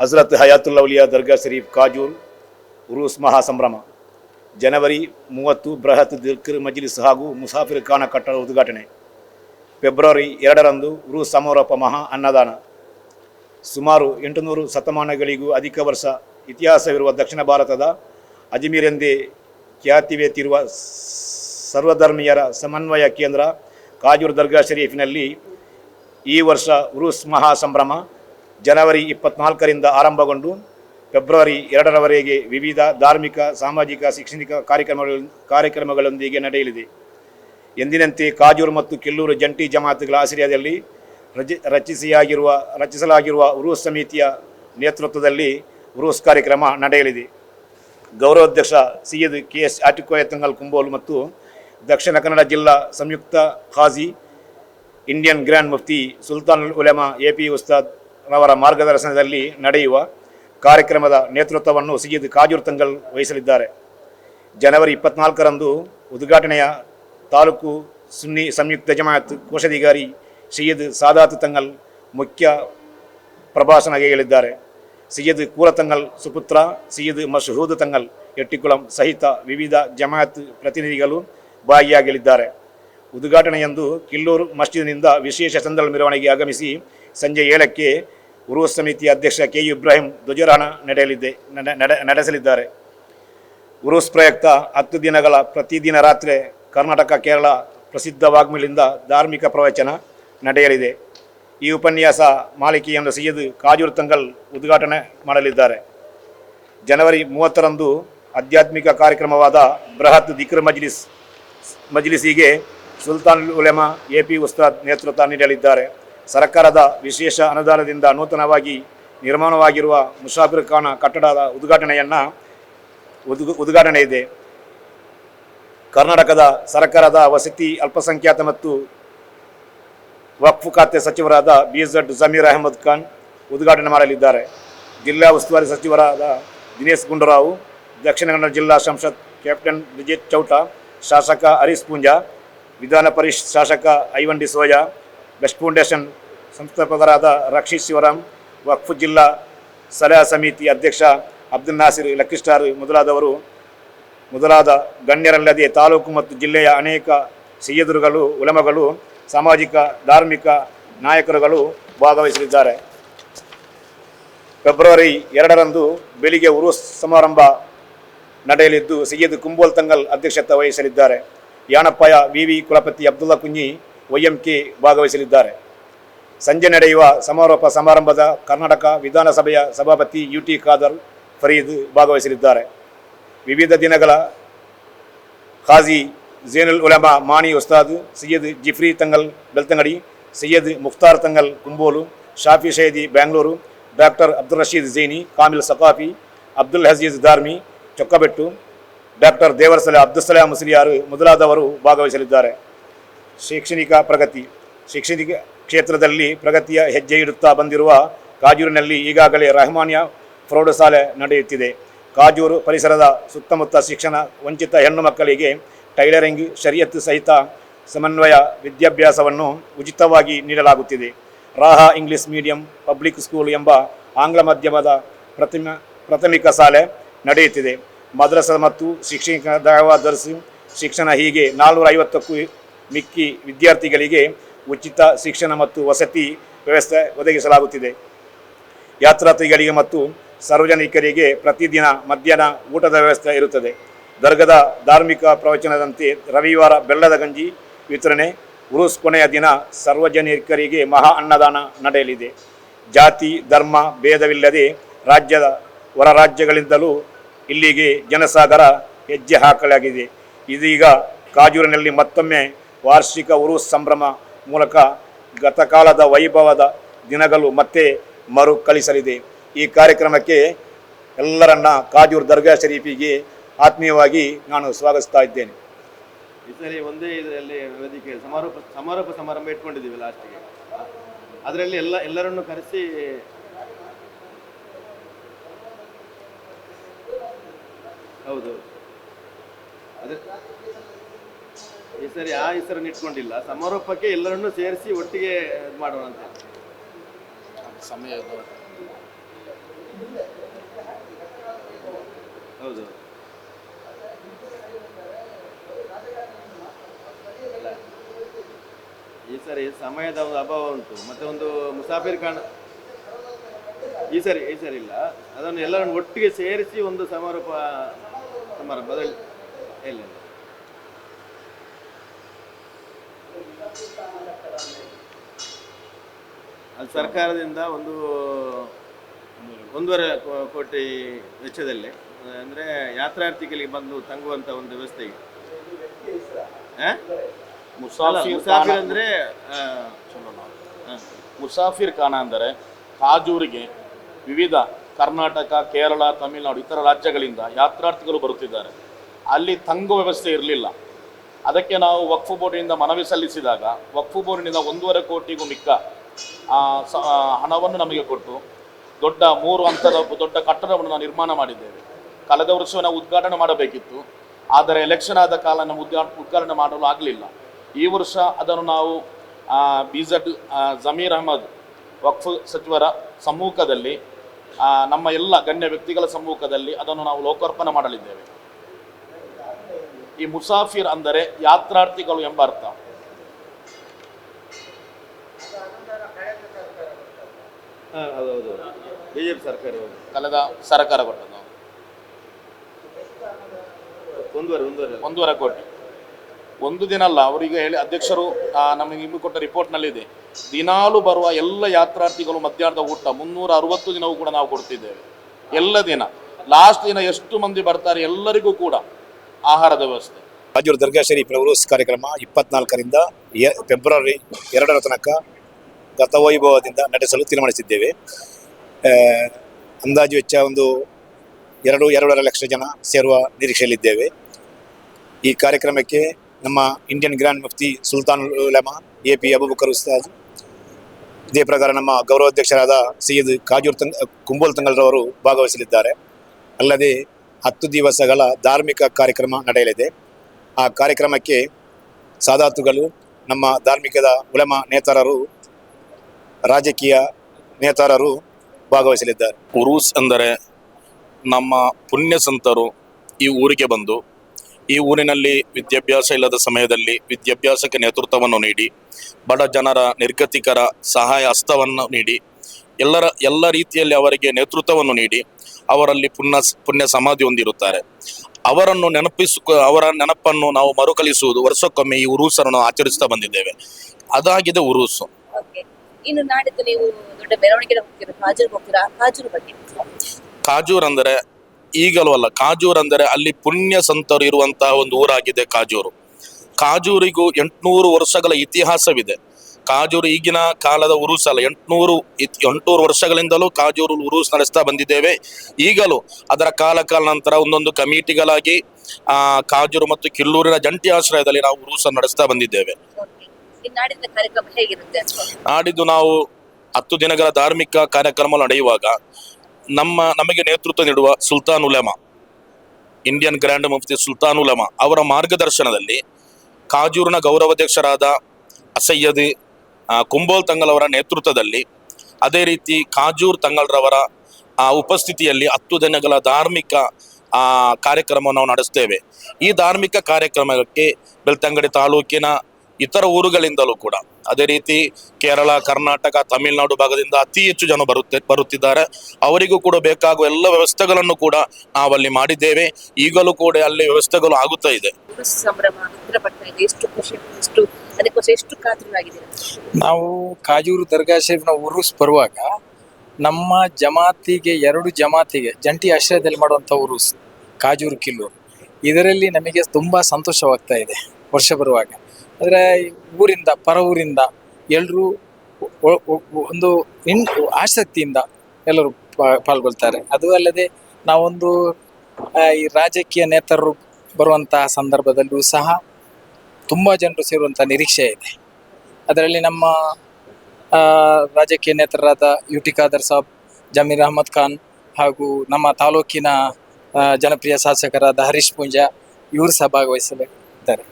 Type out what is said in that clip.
ಹಜರತ್ ಹಯಾತುಲ್ಲೌಲಿಯಾ ದರ್ಗಾ ಶರೀಫ್ ಕಾಜೂರ್ ಮಹಾ ಸಂಭ್ರಮ ಜನವರಿ ಮೂವತ್ತು ಬೃಹತ್ ದಿರ್ಕರ್ ಮಜ್ಲಿಸ್ ಹಾಗೂ ಮುಸಾಫಿರ್ ಖಾನ ಕಟ್ಟಡ ಉದ್ಘಾಟನೆ. ಫೆಬ್ರವರಿ ಎರಡರಂದು ಉರು ಸಮಾರೋಪ ಮಹಾ ಅನ್ನದಾನ. ಸುಮಾರು ಎಂಟುನೂರು ಶತಮಾನಗಳಿಗೂ ಅಧಿಕ ವರ್ಷ ಇತಿಹಾಸವಿರುವ ದಕ್ಷಿಣ ಭಾರತದ ಅಜ್ಮೀರೆಂದೇ ಖ್ಯಾತಿವೆತ್ತಿರುವ ಸರ್ವಧರ್ಮೀಯರ ಸಮನ್ವಯ ಕೇಂದ್ರ ಕಾಜೂರ್ ದರ್ಗಾ ಶರೀಫಿನಲ್ಲಿ ಈ ವರ್ಷ ಉರುಸ್ ಮಹಾ ಸಂಭ್ರಮ ಜನವರಿ ಇಪ್ಪತ್ನಾಲ್ಕರಿಂದ ಆರಂಭಗೊಂಡು ಫೆಬ್ರವರಿ ಎರಡರವರೆಗೆ ವಿವಿಧ ಧಾರ್ಮಿಕ, ಸಾಮಾಜಿಕ, ಶೈಕ್ಷಣಿಕ ಕಾರ್ಯಕ್ರಮಗಳು, ಕಾರ್ಯಕ್ರಮಗಳೊಂದಿಗೆ ನಡೆಯಲಿದೆ. ಎಂದಿನಂತೆ ಕಾಜೂರು ಮತ್ತು ಕೆಲ್ಲೂರು ಜಂಟಿ ಜಮಾತ್ಗಳ ಆಶ್ರಯದಲ್ಲಿ ರಚಿ ರಚಿಸಿಯಾಗಿರುವ, ರಚಿಸಲಾಗಿರುವ ಉರೂಸ್ ಸಮಿತಿಯ ನೇತೃತ್ವದಲ್ಲಿ ಉರೂಸ್ ಕಾರ್ಯಕ್ರಮ ನಡೆಯಲಿದೆ. ಗೌರವಾಧ್ಯಕ್ಷ ಸೈಯದ್ ಕೆ ಎಸ್ ಆಟಿಕೋಯ ತಂಗಲ್ ಕುಂಬೋಲು ಮತ್ತು ದಕ್ಷಿಣ ಕನ್ನಡ ಜಿಲ್ಲಾ ಸಂಯುಕ್ತ ಖಾಜಿ, Indian grand Mufti Sultan Ulema A P Ustad ರವರ ಮಾರ್ಗದರ್ಶನದಲ್ಲಿ ನಡೆಯುವ ಕಾರ್ಯಕ್ರಮದ ನೇತೃತ್ವವನ್ನು ಸಿಜಿದ್ ಕಾಜೂರ್ ತಂಗಲ್ ವಹಿಸಲಿದ್ದಾರೆ. ಜನವರಿ ಇಪ್ಪತ್ನಾಲ್ಕರಂದು ಉದ್ಘಾಟನೆಯ ತಾಲೂಕು ಸುನ್ನಿ ಸಂಯುಕ್ತ ಜಮಾಯತ್ ಕೋಶಾಧಿಕಾರಿ ಸೈಯದ್ ಸಾದಾತ್ ತಂಗಲ್ ಮುಖ್ಯ ಪ್ರಭಾಷಣಗೆಗಳಿದ್ದಾರೆ ಸೈಯದ್ ಕೂರತಂಗಲ್ ಸುಪುತ್ರ ಸೈಯದ್ ಮಶಹೂದ್ ತಂಗಲ್ ಎಟ್ಟಿಕುಳಂ ಸಹಿತ ವಿವಿಧ ಜಮಾಯತ್ ಪ್ರತಿನಿಧಿಗಳು ಭಾಗಿಯಾಗಲಿದ್ದಾರೆ. ಉದ್ಘಾಟನೆಯಂದು ಕಿಲ್ಲೂರು ಮಸ್ಜಿದ್ನಿಂದ ವಿಶೇಷ ಸಂದಳ ಮೆರವಣಿಗೆ ಆಗಮಿಸಿ ಸಂಜೆ ಏಳಕ್ಕೆ ಉರುಸ್ ಸಮಿತಿ ಅಧ್ಯಕ್ಷ ಕೆ ಯು ಇಬ್ರಾಹಿಂ ಧ್ವಜಾರೋಹಣ ನಡೆಯಲಿದೆ ನಡೆ- ನಡೆ- ನಡೆಸಲಿದ್ದಾರೆ. ಉರುಸ್ ಪ್ರಯುಕ್ತ ಹತ್ತು ದಿನಗಳ ಪ್ರತಿದಿನ ರಾತ್ರಿ ಕರ್ನಾಟಕ, ಕೇರಳ ಪ್ರಸಿದ್ಧ ವಾಗ್ಮಿಲಿಂದ ಧಾರ್ಮಿಕ ಪ್ರವಚನ ನಡೆಯಲಿದೆ. ಈ ಉಪನ್ಯಾಸ ಮಾಲಿಕೆಯನ್ನು ಸೈಯದ್ ಕಾಜೂರ್ ತಂಗಲ್ ಉದ್ಘಾಟನೆ ಮಾಡಲಿದ್ದಾರೆ. ಜನವರಿ ಮೂವತ್ತರಂದು ಆಧ್ಯಾತ್ಮಿಕ ಕಾರ್ಯಕ್ರಮವಾದ ಬೃಹತ್ ದಿಕ್ರ ಮಜ್ಲಿಸ್, ಮಜ್ಲಿಸಿಗೆ ಸುಲ್ತಾನ್ ಉಲೆಮಾ ಎ ಪಿ ಉಸ್ತಾದ್ ನೇತೃತ್ವ ನೀಡಲಿದ್ದಾರೆ. ಸರ್ಕಾರದ ವಿಶೇಷ ಅನುದಾನದಿಂದ ನೂತನವಾಗಿ ನಿರ್ಮಾಣವಾಗಿರುವ ಮುಷಾಫಿರ್ ಖಾನ್ ಕಟ್ಟಡದ ಉದ್ಘಾಟನೆಯನ್ನು ಉದ್ಘ, ಉದ್ಘಾಟನೆ ಇದೆ. ಕರ್ನಾಟಕದ ಸರ್ಕಾರದ ವಸತಿ ಅಲ್ಪಸಂಖ್ಯಾತ ಮತ್ತು ವಕ್ಫ್ ಖಾತೆ ಸಚಿವರಾದ ಬಿ ಜಡ್ ಜಮೀರ್ ಅಹಮದ್ ಖಾನ್ ಉದ್ಘಾಟನೆ ಮಾಡಲಿದ್ದಾರೆ. ಜಿಲ್ಲಾ ಉಸ್ತುವಾರಿ ಸಚಿವರಾದ ದಿನೇಶ್ ಗುಂಡೂರಾವ್, ದಕ್ಷಿಣ ಕನ್ನಡ ಜಿಲ್ಲಾ ಸಂಸತ್ ಕ್ಯಾಪ್ಟನ್ ವಿಜಯ್ ಚೌಟ, ಶಾಸಕ ಹರೀಶ್ ಪೂಂಜಾ, ವಿಧಾನ ಪರಿಷತ್ ಶಾಸಕ ಐವನ್ ಡಿಸೋಜ, ಬೆಸ್ಟ್ ಫೌಂಡೇಶನ್ ಸಂಸ್ಥಾಪಕರಾದ ರಕ್ಷಿ ಶಿವರಾಮ್, ವಕ್ಫ್ ಜಿಲ್ಲಾ ಸಲಹಾ ಸಮಿತಿ ಅಧ್ಯಕ್ಷ ಅಬ್ದುಲ್ ನಾಸಿರ್ ಲಕ್ಕಿಸ್ಟಾರ್ ಮೊದಲಾದವರು, ಮೊದಲಾದ ಗಣ್ಯರಲ್ಲದೆ ತಾಲೂಕು ಮತ್ತು ಜಿಲ್ಲೆಯ ಅನೇಕ ಸೈಯದುರುಗಳು ಉಲಮಗಳು, ಸಾಮಾಜಿಕ, ಧಾರ್ಮಿಕ ನಾಯಕರುಗಳು ಭಾಗವಹಿಸಲಿದ್ದಾರೆ. ಫೆಬ್ರವರಿ ಎರಡರಂದು ಬೆಳಿಗ್ಗೆ ಉರುಸ್ ಸಮಾರಂಭ ನಡೆಯಲಿದ್ದು, ಸೈಯದ್ ಕುಂಬೋಲ್ ತಂಗಲ್ ಅಧ್ಯಕ್ಷತೆ ವಹಿಸಲಿದ್ದಾರೆ. ಯಾಣಪ್ಪಯ ವಿವಿ ಕುಲಪತಿ ಅಬ್ದುಲ್ಲಾ ಕುಂಜಿ ವೈಎಂಕೆ ಭಾಗವಹಿಸಲಿದ್ದಾರೆ. ಸಂಜೆ ನಡೆಯುವ ಸಮಾರೋಪ ಸಮಾರಂಭದ ಕರ್ನಾಟಕ ವಿಧಾನಸಭೆಯ ಸಭಾಪತಿ ಯು ಟಿ ಖಾದರ್ ಫರೀದ್ ಭಾಗವಹಿಸಲಿದ್ದಾರೆ. ವಿವಿಧ ದಿನಗಳ ಖಾಜಿ ಜೇನುಲ್ ಉಲಮಾ ಮಾಣಿ ಉಸ್ತಾದ್ ಸೈಯದ್ ಜಿಫ್ರಿ ತಂಗಲ್ ಬೆಳ್ತಂಗಡಿ, ಸೈಯದ್ ಮುಖ್ತಾರ್ ತಂಗಲ್ ಕುಂಬೋಲು, ಶಾಫಿ ಶೈದಿ ಬ್ಯಾಂಗ್ಳೂರು, ಡಾಕ್ಟರ್ ಅಬ್ದುಲ್ ರಶೀದ್ ಜೈನಿ, ಕಾಮಿಲ್ ಸಕಾಫಿ ಅಬ್ದುಲ್ ಹಜೀಜ್ ಧಾರ್ಮಿ, ಚೊಕ್ಕಬೆಟ್ಟು, ಡಾಕ್ಟರ್ ದೇವರಸಲ ಅಬ್ದುಲ್ ಸಲಾಂ ಮುಸ್ಲಿಯಾರು ಮೊದಲಾದವರು ಭಾಗವಹಿಸಲಿದ್ದಾರೆ. ಶೈಕ್ಷಣಿಕ ಪ್ರಗತಿ, ಶೈಕ್ಷಣಿಕ ಕ್ಷೇತ್ರದಲ್ಲಿ ಪ್ರಗತಿಯ ಹೆಜ್ಜೆ ಇಡುತ್ತಾ ಬಂದಿರುವ ಕಾಜೂರಿನಲ್ಲಿ ಈಗಾಗಲೇ ರಹಮಾನಿಯ ಪ್ರೌಢಶಾಲೆ ನಡೆಯುತ್ತಿದೆ. ಕಾಜೂರು ಪರಿಸರದ ಸುತ್ತಮುತ್ತ ಶಿಕ್ಷಣ, ವಂಚಿತ ಹೆಣ್ಣು ಮಕ್ಕಳಿಗೆ ಟೈಲರಿಂಗ್ ಶರಿಯತ್ ಸಹಿತ ಸಮನ್ವಯ ವಿದ್ಯಾಭ್ಯಾಸವನ್ನು ಉಚಿತವಾಗಿ ನೀಡಲಾಗುತ್ತಿದೆ. Raha English medium public school ಎಂಬ ಆಂಗ್ಲ ಮಾಧ್ಯಮದ ಪ್ರಥಮ ಪ್ರಾಥಮಿಕ ಶಾಲೆ ನಡೆಯುತ್ತಿದೆ. ಮದ್ರಸ ಮತ್ತು ಶಿಕ್ಷಣ ದರ್ಸಿ ಶಿಕ್ಷಣ ಹೀಗೆ ನಾಲ್ನೂರ ಐವತ್ತಕ್ಕೂ ಮಿಕ್ಕಿ ವಿದ್ಯಾರ್ಥಿಗಳಿಗೆ ಉಚಿತ ಶಿಕ್ಷಣ ಮತ್ತು ವಸತಿ ವ್ಯವಸ್ಥೆ ಒದಗಿಸಲಾಗುತ್ತಿದೆ. ಯಾತ್ರಾರ್ಥಿಗಳಿಗೆ ಮತ್ತು ಸಾರ್ವಜನಿಕರಿಗೆ ಪ್ರತಿದಿನ ಮಧ್ಯಾಹ್ನ ಊಟದ ವ್ಯವಸ್ಥೆ ಇರುತ್ತದೆ. ದರ್ಗದ ಧಾರ್ಮಿಕ ಪ್ರವಚನದಂತೆ ರವಿವಾರ ಬೆಲ್ಲದ ಗಂಜಿ ವಿತರಣೆ ಉರುಸ್ ಕೊನೆಯ ದಿನ ಸಾರ್ವಜನಿಕರಿಗೆ ಮಹಾ ಅನ್ನದಾನ ನಡೆಯಲಿದೆ. ಜಾತಿ, ಧರ್ಮ ಭೇದವಿಲ್ಲದೆ ರಾಜ್ಯದ ಹೊರ ರಾಜ್ಯಗಳಿಂದಲೂ ಇಲ್ಲಿಗೆ ಜನಸಾಗರ ಹೆಜ್ಜೆ ಹಾಕಲಾಗಿದೆ. ಇದೀಗ ಕಾಜೂರಿನಲ್ಲಿ ಮತ್ತೊಮ್ಮೆ ವಾರ್ಷಿಕ ಉರುಸ್ ಸಂಭ್ರಮ ಮೂಲಕ ಗತಕಾಲದ ವೈಭವದ ದಿನಗಳು ಮತ್ತೆ ಮರುಕಳಿಸಲಿದೆ. ಈ ಕಾರ್ಯಕ್ರಮಕ್ಕೆ ಎಲ್ಲರನ್ನ ಕಾಜೂರ್ ದರ್ಗಾ ಶರೀಫಿಗೆ ಆತ್ಮೀಯವಾಗಿ ನಾನು ಸ್ವಾಗತಿಸ್ತಾ ಇದ್ದೇನೆ. ಒಂದೇ ಇದರಲ್ಲಿ ವೇದಿಕೆ ಸಮಾರೋಪ ಸಮಾರೋಪ ಸಮಾರಂಭ ಇಟ್ಕೊಂಡಿದ್ದೀವಿ ಲಾಸ್ಟಿಗೆ ಅದರಲ್ಲಿ ಎಲ್ಲ, ಎಲ್ಲರನ್ನು ಕರೆಸಿ ಹೌದು. ಅದೇ. ಈ ಸರಿ ಆ ಹೆಸರನ್ನು ಇಟ್ಕೊಂಡಿಲ್ಲ. ಸಮಾರೋಪಕ್ಕೆ ಎಲ್ಲರನ್ನೂ ಸೇರಿಸಿ ಒಟ್ಟಿಗೆ ಮಾಡೋಣ ಅಂತ. ಸಮಯ ಹೌದು. ಈ ಸರಿ ಸಮಯದ ಒಂದು ಅಭಾವ ಉಂಟು. ಮತ್ತೆ ಒಂದು ಮುಸಾಫಿರ್ ಖಾನ್. ಈ ಸರಿ ಈ ಸರಿ ಇಲ್ಲ. ಅದನ್ನು ಎಲ್ಲರನ್ನು ಒಟ್ಟಿಗೆ ಸೇರಿಸಿ ಒಂದು ಸಮಾರೋಪ ಸಮಾರಂಭದಲ್ಲಿ. ಇಲ್ಲ. ಅದು ಸರ್ಕಾರದಿಂದ ಒಂದು ಒಂದೂವರೆ ಕೋಟಿ ವೆಚ್ಚದಲ್ಲಿ ಅಂದರೆ ಯಾತ್ರಾರ್ಥಿಗಳಿಗೆ ಬಂದು ತಂಗುವಂಥ ಒಂದು ವ್ಯವಸ್ಥೆಗೆ? ಅಲ್ಲ, ಮುಸಾಫಿರ್ ಅಂದರೆ ಮುಸಾಫಿರ್ ಖಾನ ಅಂದರೆ ಕಾಜೂರಿಗೆ ವಿವಿಧ ಕರ್ನಾಟಕ ಕೇರಳ ತಮಿಳುನಾಡು ಇತರ ರಾಜ್ಯಗಳಿಂದ ಯಾತ್ರಾರ್ಥಿಗಳು ಬರುತ್ತಿದ್ದಾರೆ. ಅಲ್ಲಿ ತಂಗುವ ವ್ಯವಸ್ಥೆ ಇರಲಿಲ್ಲ. ಅದಕ್ಕೆ ನಾವು ವಕ್ಫು ಬೋರ್ಡಿನಿಂದ ಮನವಿ ಸಲ್ಲಿಸಿದಾಗ, ವಕ್ಫು ಬೋರ್ಡಿನಿಂದ ಒಂದೂವರೆ ಕೋಟಿಗೂ ಮಿಕ್ಕ ಹಣವನ್ನು ನಮಗೆ ಕೊಟ್ಟು ದೊಡ್ಡ ಮೂರು ಹಂತದ ದೊಡ್ಡ ಕಟ್ಟಡವನ್ನು ನಾವು ನಿರ್ಮಾಣ ಮಾಡಿದ್ದೇವೆ. ಕಳೆದ ವರ್ಷ ನಾವು ಉದ್ಘಾಟನೆ ಮಾಡಬೇಕಿತ್ತು. ಆದರೆ ಎಲೆಕ್ಷನ್ ಆದ ಕಾಲ ನಮ್ಮ ಉದ್ಘಾ, ಉದ್ಘಾಟನೆ ಮಾಡಲು ಆಗಲಿಲ್ಲ. ಈ ವರ್ಷ ಅದನ್ನು ನಾವು ಬಿ ಜೆಡ್ ಜಮೀರ್ ಅಹಮದ್ ವಕ್ಫ್ ಸಚಿವರ ಸಮ್ಮುಖದಲ್ಲಿ ನಮ್ಮ ಎಲ್ಲ ಗಣ್ಯ ವ್ಯಕ್ತಿಗಳ ಸಮ್ಮುಖದಲ್ಲಿ ಅದನ್ನು ನಾವು ಲೋಕಾರ್ಪಣೆ ಮಾಡಲಿದ್ದೇವೆ. ಈ ಮುಸಾಫಿರ್ ಅಂದರೆ ಯಾತ್ರಾರ್ಥಿಗಳು ಎಂಬ ಅರ್ಥ. ಸರ್ಕಾರ. ಕಳೆದ ಸರ್ಕಾರ ಕೊಟ್ಟದ್ದು. ಒಂದೂವರೆ ಒಂದೂವರೆ. ಒಂದೂವರೆ ಕೋಟಿ. ಒಂದು ದಿನ ಅಲ್ಲ ಅವರಿಗೆ ಹೇಳಿ ಅಧ್ಯಕ್ಷರು ನಮಗೆ ನಿಮಗೆ ಕೊಟ್ಟ ರಿಪೋರ್ಟ್ನಲ್ಲಿದೆ. ದಿನಾಲು ಬರುವ ಎಲ್ಲ ಯಾತ್ರಾರ್ಥಿಗಳು ಮಧ್ಯಾಹ್ನದ ಊಟ ಮುನ್ನೂರ ಅರವತ್ತು ದಿನವೂ ಕೂಡ ನಾವು ಕೊಡ್ತಿದ್ದೇವೆ. ಎಲ್ಲ ದಿನ. ಲಾಸ್ಟ್ ದಿನ ಎಷ್ಟು ಮಂದಿ ಬರ್ತಾರೆ ಎಲ್ಲರಿಗೂ ಕೂಡ. ಆಹಾರದ ವ್ಯವಸ್ಥೆ. ರಾಜೂರು ದರ್ಗಾ ಶರೀಫ್ರವರು ಕಾರ್ಯಕ್ರಮ ಇಪ್ಪತ್ನಾಲ್ಕರಿಂದ ಫೆಬ್ರವರಿ ಎರಡರ ತನಕ ಗತವೈಭವದಿಂದ ನಡೆಸಲು ತೀರ್ಮಾನಿಸಿದ್ದೇವೆ. ಅಂದಾಜು ವೆಚ್ಚ ಒಂದು ಎರಡು, ಎರಡೂವರೆ ಲಕ್ಷ ಜನ ಸೇರುವ ನಿರೀಕ್ಷೆಯಲ್ಲಿದ್ದೇವೆ. ಈ ಕಾರ್ಯಕ್ರಮಕ್ಕೆ ನಮ್ಮ Indian grand Mufti Sultan Ulama A P Abubakar Ustad ಇದೇ ಪ್ರಕಾರ ನಮ್ಮ ಗೌರವಾಧ್ಯಕ್ಷರಾದ ಸೈಯದ್ ಕಾಜೂರ್ ತಂಗ್, ಕುಂಬೋಲ್ ತಂಗಲ್ರವರು ಭಾಗವಹಿಸಲಿದ್ದಾರೆ. ಅಲ್ಲದೆ ಹತ್ತು ದಿವಸಗಳ ಧಾರ್ಮಿಕ ಕಾರ್ಯಕ್ರಮ ನಡೆಯಲಿದೆ. ಆ ಕಾರ್ಯಕ್ರಮಕ್ಕೆ ಸಾದಾತುಗಳು, ನಮ್ಮ ಧಾರ್ಮಿಕದ ಉಳಮ ನೇತಾರರು, ರಾಜಕೀಯ ನೇತಾರರು ಭಾಗವಹಿಸಲಿದ್ದಾರೆ. ಉರೂಸ್ ಅಂದರೆ ನಮ್ಮ ಪುಣ್ಯ ಸಂತರು ಈ ಊರಿಗೆ ಬಂದು, ಈ ಊರಿನಲ್ಲಿ ವಿದ್ಯಾಭ್ಯಾಸ ಇಲ್ಲದ ಸಮಯದಲ್ಲಿ ವಿದ್ಯಾಭ್ಯಾಸಕ್ಕೆ ನೇತೃತ್ವವನ್ನು ನೀಡಿ, ಬಡ ಜನರ ನಿರ್ಗತಿಕರ ಸಹಾಯ ಹಸ್ತವನ್ನು ನೀಡಿ, ಎಲ್ಲರ, ಎಲ್ಲ ರೀತಿಯಲ್ಲಿ ಅವರಿಗೆ ನೇತೃತ್ವವನ್ನು ನೀಡಿ ಅವರಲ್ಲಿ ಪುಣ್ಯ ಪುಣ್ಯ ಸಮಾಧಿ ಹೊಂದಿರುತ್ತಾರೆ. ಅವರನ್ನು ನೆನಪಿಸು ಅವರ ನೆನಪನ್ನು ನಾವು ಮರುಕಳಿಸುವುದು ವರ್ಷಕ್ಕೊಮ್ಮೆ ಈ ಉರುಸರನ್ನು ಆಚರಿಸ್ತಾ ಬಂದಿದ್ದೇವೆ. ಅದಾಗಿದೆ ಉರುಸು. ಇನ್ನು ನಾಡಿದ್ದು ನೀವು ದೊಡ್ಡ ಮೆರವಣಿಗೆ ಹೋಗ್ತೀರಾ? ಕಾಜೂರ್ ಹೋಗ್ತೀರಾ? ಕಾಜೂರ್ ಬಗ್ಗೆ. ಕಾಜೂರ್ ಅಂದರೆ ಈಗಲೂ ಅಲ್ಲ ಕಾಜೂರ್ ಅಂದರೆ ಅಲ್ಲಿ ಪುಣ್ಯ ಸಂತರು ಇರುವಂತಹ ಒಂದು ಊರಾಗಿದೆ ಕಾಜೂರು ಕಾಜೂರಿಗೂ ಎಂಟುನೂರು ವರ್ಷಗಳ ಇತಿಹಾಸವಿದೆ. ಕಾಜೂರು ಈಗಿನ ಕಾಲದ ಉರುಸ್ ಅಲ್ಲ. ಎಂಟುನೂರು ಎಂಟುನೂರು ವರ್ಷಗಳಿಂದಲೂ ಕಾಜೂರು ಉರುಸ್ ನಡೆಸ್ತಾ ಬಂದಿದ್ದೇವೆ. ಈಗಲೂ ಅದರ ಕಾಲ ಕಾಲ ನಂತರ ಒಂದೊಂದು ಕಮಿಟಿಗಳಾಗಿ ಆ ಕಾಜೂರು ಮತ್ತು ಕಿಲ್ಲೂರಿನ ಜಂಟಿ ಆಶ್ರಯದಲ್ಲಿ ನಾವು ಉರುಸ್ ನಡೆಸ್ತಾ ಬಂದಿದ್ದೇವೆ. ನಾಡಿದ್ದು ನಾವು ಹತ್ತು ದಿನಗಳ ಧಾರ್ಮಿಕ ಕಾರ್ಯಕ್ರಮ ನಡೆಯುವಾಗ ನಮ್ಮ ನಮಗೆ ನೇತೃತ್ವ ನೀಡುವ ಸುಲ್ತಾನ್ ಉಲೆಮಾ ಇಂಡಿಯನ್ ಗ್ರ್ಯಾಂಡ್ ಮುಫ್ತಿ ಸುಲ್ತಾನ್ ಉಲೆಮಾ ಅವರ ಮಾರ್ಗದರ್ಶನದಲ್ಲಿ ಕಾಜೂರಿನ ಗೌರವಾಧ್ಯಕ್ಷರಾದ ಅಸಯ್ಯದ್ ಕುಂಬೋಲ್ ತಂಗಲ್ ನೇತೃತ್ವದಲ್ಲಿ ಅದೇ ರೀತಿ ಕಾಜೂರ್ ತಂಗಲ್ರವರ ಉಪಸ್ಥಿತಿಯಲ್ಲಿ ಹತ್ತು ದಿನಗಳ ಧಾರ್ಮಿಕ ಕಾರ್ಯಕ್ರಮವನ್ನು ನಾವು ನಡೆಸ್ತೇವೆ. ಈ ಧಾರ್ಮಿಕ ಕಾರ್ಯಕ್ರಮಕ್ಕೆ ಬೆಳ್ತಂಗಡಿ ತಾಲೂಕಿನ ಇತರ ಊರುಗಳಿಂದಲೂ ಕೂಡ ಅದೇ ರೀತಿ ಕೇರಳ ಕರ್ನಾಟಕ ತಮಿಳುನಾಡು ಭಾಗದಿಂದ ಅತಿ ಹೆಚ್ಚು ಜನ ಬರುತ್ತೆ ಬರುತ್ತಿದ್ದಾರೆ. ಅವರಿಗೂ ಕೂಡ ಬೇಕಾಗುವ ಎಲ್ಲ ವ್ಯವಸ್ಥೆಗಳನ್ನು ಕೂಡ ನಾವಲ್ಲಿ ಮಾಡಿದ್ದೇವೆ. ಈಗಲೂ ಕೂಡ ಅಲ್ಲಿ ವ್ಯವಸ್ಥೆಗಳು ಆಗುತ್ತಾ ಇದೆ. ನಾವು ಕಾಜೂರು ದರ್ಗಾ ಶರೀಫ್ನ ಉರುಸ್ ಬರುವಾಗ ನಮ್ಮ ಜಮಾತಿಗೆ ಎರಡು ಜಮಾತಿಗೆ ಜಂಟಿ ಆಶ್ರಯದಲ್ಲಿ ಮಾಡುವಂಥ ಉರುಸ್ ಕಾಜೂರು ಕಿಲ್ಲೂರು. ಇದರಲ್ಲಿ ನಮಗೆ ತುಂಬ ಸಂತೋಷವಾಗ್ತಾ ಇದೆ ವರ್ಷ ಬರುವಾಗ. ಅಂದರೆ ಊರಿಂದ, ಪರ ಊರಿಂದ ಎಲ್ಲರೂ ಒಂದು ಇನ್, ಆಸಕ್ತಿಯಿಂದ ಎಲ್ಲರೂ ಪಾಲ್ಗೊಳ್ತಾರೆ. ಅದು ಅಲ್ಲದೆ ನಾವೊಂದು ಈ ರಾಜಕೀಯ ನೇತರರು ಬರುವಂತಹ ಸಂದರ್ಭದಲ್ಲೂ ಸಹ ತುಂಬ ಜನರು ಸೇರುವಂಥ ನಿರೀಕ್ಷೆ ಇದೆ. ಅದರಲ್ಲಿ ನಮ್ಮ ರಾಜಕೀಯ ನೇತರರಾದ ಯು ಟಿ ಖಾದರ್ ಸಾಬ್, ಜಮೀರ್ ಅಹಮದ್ ಖಾನ್ ಹಾಗೂ ನಮ್ಮ ತಾಲೂಕಿನ ಜನಪ್ರಿಯ ಶಾಸಕರಾದ ಹರೀಶ್ ಪೂಂಜಾ ಇವರು ಸಹ ಭಾಗವಹಿಸಲಿದ್ದಾರೆ